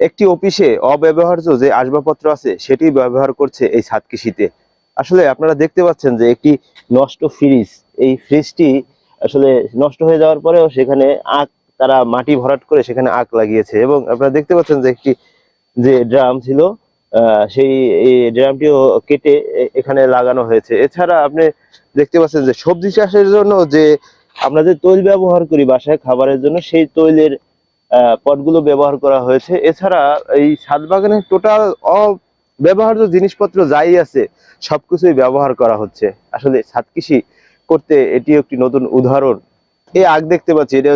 একটি অফিসে অব্যবহার্য যে আসবাবপত্র আছে সেটি ব্যবহার করছে এই ছাদ কৃষিতে। আসলে আপনারা দেখতে পাচ্ছেন যে একটি নষ্ট ফ্রিজ, এই ফ্রিজটি আসলে নষ্ট হয়ে যাওয়ার পরেও সেখানে আখ তারা মাটি ভরাট করে সেখানে আখ লাগিয়েছে এবং আপনারা দেখতে পাচ্ছেন যে একটি যে ড্রাম ছিল সেই ড্রামটিও কেটে এখানে লাগানো হয়েছে। এছাড়া আপনি দেখতে পাচ্ছেন যে সবজি চাষের জন্য যে আমরা যে তৈল ব্যবহার করি বাসায় খাবারের জন্য, সেই তৈলের পটগুলো ব্যবহার করা হয়েছে। এছাড়া এই বাগানের টোটাল অব্যবহার্য জিনিসপত্র যাই আছে সবকিছুই ব্যবহার করা হচ্ছে। আসলে ছাদ কৃষি করতে এটি একটি নতুন উদাহরণ। এই আগ দেখতে পাচ্ছি এটা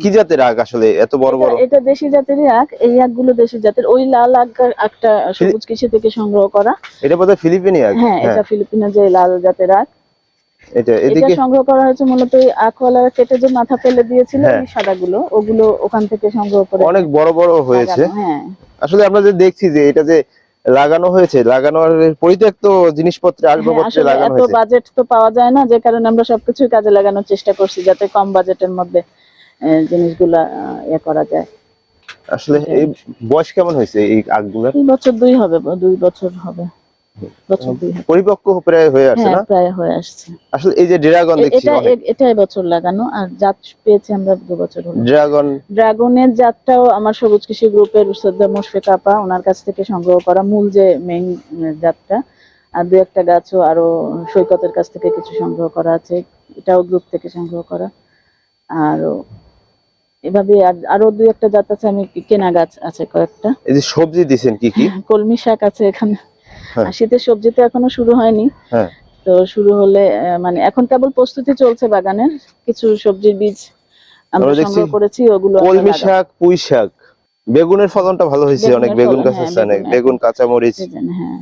কি জাতের আগ আসলে এত বড় বড়? এটা- দেশি জাতেরই আখ এই আখগুলো দেশি জাতের। ওই লাল আখ আখটা সবুজ কৃষি থেকে সংগ্রহ করা। এটা বোধহয় ফিলিপিনি আগ। হ্যাঁ এটা ফিলিপিনো যে লাল জাতের আখ এটা এদিকে সংগ্রহ করা হয়েছে মূলত এই কেটে যে মাথা ফেলে দিয়েছিল হ্যাঁ। এই সাদাগুলো ওগুলো ওখান থেকে সংগ্রহ করে অনেক বড় বড় হয়েছে হ্যাঁ। আসলে আমরা যে দেখছি যে এটা যে লাগানো হয়েছে লাগানোর পরিত্যক্ত জিনিসপত্রে হ্যাঁ, আসবাবপত্রে লাগানো এত হয়েছে। বাজেট তো পাওয়া যায় না যে কারণে আমরা সবকিছুই কাজে লাগানোর চেষ্টা করছি যাতে কম বাজেটের মধ্যে জিনিসগুলা ইয়ে করা যায়। আসলে এই বয়স কেমন হয়েছে এই আগগুলোর এই বছর দুই হবে দুই বছর হবে। পরিপক্ক প্রায় হয়ে আসছে হ্যাঁ না? প্রায় হয়ে আসছে। আসলে এই যে ড্রাগন দেখছি এটা এ- এটা এবছর লাগানো আর জাত পেয়েছি আমরা দু বছর হলো। ড্রাগন। ড্রাগনের জাতটাও আমার সবুজ কৃষি গ্রুপের মুশফিক আপা ওনার কাছ থেকে সংগ্রহ করা মূল যে মেইন জাতটা। আর দু একটা গাছও আরও সৈকতের কাছ থেকে কিছু সংগ্রহ করা আছে এটাও গ্রুপ থেকে সংগ্রহ করা। আর এভাবে আর আরও দুই একটা জাত আছে আমি কেনা গাছ আছে কয়েকটা। এই যে সবজি দিছেন কি কি? কলমি শাক আছে এখানে। আর শীতের সবজি তো এখনও শুরু হয়নি। হ্যাঁ। তো শুরু হলে মানে এখন কেবল প্রস্তুতি চলছে বাগানের। কিছু সবজির বীজ আমরা সংগ্রহ করেছি ওগুলো কলমি শাক পুঁই শাক। বেগুনের ফলনটা ভালো হয়েছে অনেক বেগুন ফলন, গাছ হ্যাঁ, অনেক বেগুন বেগুন কাঁচামরিচ। হ্যাঁ।